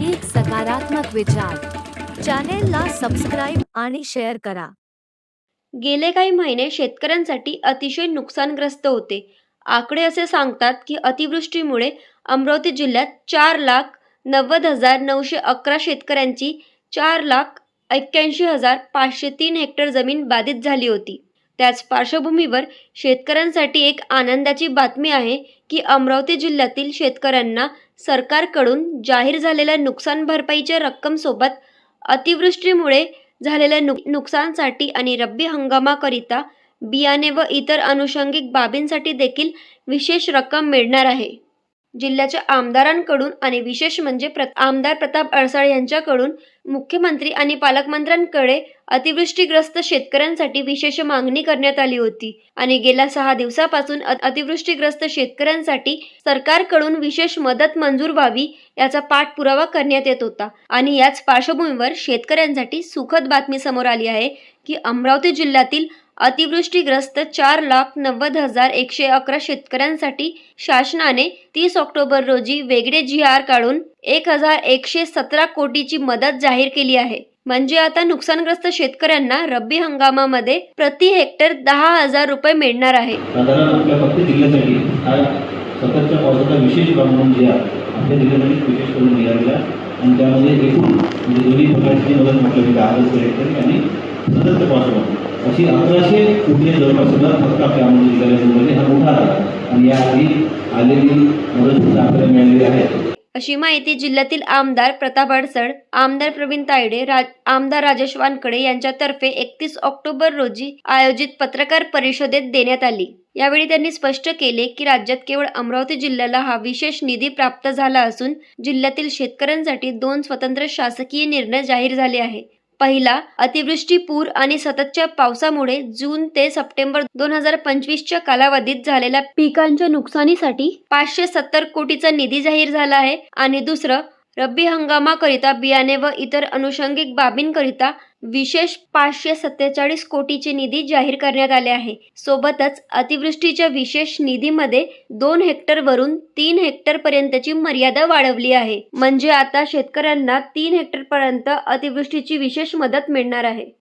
एक सकारात्मक विचार. चॅनेलला सबस्क्राईब आणि शेअर करा. गेले काही महिने शेतकऱ्यांसाठी अतिशय नुकसानग्रस्त होते. आकडे असे सांगतात की अतिवृष्टीमुळे अमरावती जिल्ह्यात चार लाख नव्वद हजार नऊशे अकरा शेतकऱ्यांची चार लाख एक्क्याऐंशी हजार पाचशे तीन हेक्टर जमीन बाधित झाली होती. त्याच पार्श्वभूमीवर शेतकऱ्यांसाठी एक आनंदाची बातमी आहे की अमरावती जिल्ह्यातील शेतकऱ्यांना सरकारकडून जाहीर झालेल्या नुकसान भरपाईच्या रक्कमसोबत अतिवृष्टीमुळे झालेल्या नुक नुकसानसाठी आणि रब्बी हंगामाकरिता बियाणे व इतर अनुषंगिक बाबींसाठी देखील विशेष रक्कम मिळणार आहे. जिल्ह्याच्या आमदारांकडून आणि विशेष म्हणजे प्रत आमदार प्रताप अडसाळ यांच्याकडून मुख्यमंत्री आणि पालकमंत्र्यांकडे अतिवृष्टीग्रस्त शेतकऱ्यांसाठी विशेष मागणी करण्यात आली होती. आणि गेल्या सहा दिवसापासून अतिवृष्टीग्रस्त शेतकऱ्यांसाठी सरकारकडून विशेष मदत मंजूर व्हावी याचा पाठपुरावा करण्यात येत होता. आणि याच पार्श्वभूमीवर शेतकऱ्यांसाठी सुखद बातमी समोर आली आहे की अमरावती जिल्ह्यातील अतिवृष्टीग्रस्त चार लाख नव्वद हजार एकशे अकरा शेतकऱ्यांसाठी शासनाने तीस ऑक्टोबर रोजी वेगळे जी आर काढून एक हजार एकशे सतरा कोटीची मदत जाहीर केली आहे. म्हणजे आता नुकसानग्रस्त शेतकऱ्यांना रब्बी हंगामामध्ये प्रति हेक्टर दहा हजार रुपये मिळणार आहे. साधारण आपल्या फक्त जिल्ह्यासाठी हा सततच्या पावसाचा विशेष प्रमाण जे आहे आपल्या जिल्ह्यासाठी विशेष करून निघालेला आणि त्यामध्ये एकूण म्हणजे दोन्ही प्रकारची मदत म्हटलं दहा हजार हेक्टर आणि सततच्या पासून अशी अकराशे कोटी जवळपास फक्त आपल्या अमरावती जिल्ह्यामध्ये हा मोठा आहे आणि याआधी आलेली मदत आपल्याला मिळालेली आहे. अशी माहिती जिल्ह्यातील आमदार प्रताप अडसड आमदार प्रवीण तायडे राज आमदार राजेश वानकडे यांच्यातर्फे एकतीस ऑक्टोबर रोजी आयोजित पत्रकार परिषदेत देण्यात आली. यावेळी त्यांनी स्पष्ट केले की राज्यात केवळ अमरावती जिल्ह्याला हा विशेष निधी प्राप्त झाला असून जिल्ह्यातील शेतकऱ्यांसाठी दोन स्वतंत्र शासकीय निर्णय जाहीर झाले आहे पहिला अतिवृष्टी पूर आणि सततच्या पावसामुळे जून ते सप्टेंबर दोन हजार पंचवीसच्या कालावधीत झालेल्या पिकांच्या नुकसानीसाठी पाचशे सत्तर कोटीचा निधी जाहीर झाला आहे. आणि दुसरं रब्बी हंगामाकरिता बियाणे व इतर अनुषंगिक बाबींकरिता विशेष पाचशे सत्तेचाळीस कोटीचे निधी जाहीर करण्यात आले आहे. सोबतच अतिवृष्टीच्या विशेष निधीमध्ये दोन हेक्टरवरून तीन हेक्टर पर्यंतची मर्यादा वाढवली आहे. म्हणजे आता शेतकऱ्यांना तीन हेक्टर पर्यंत अतिवृष्टीची विशेष मदत मिळणार आहे.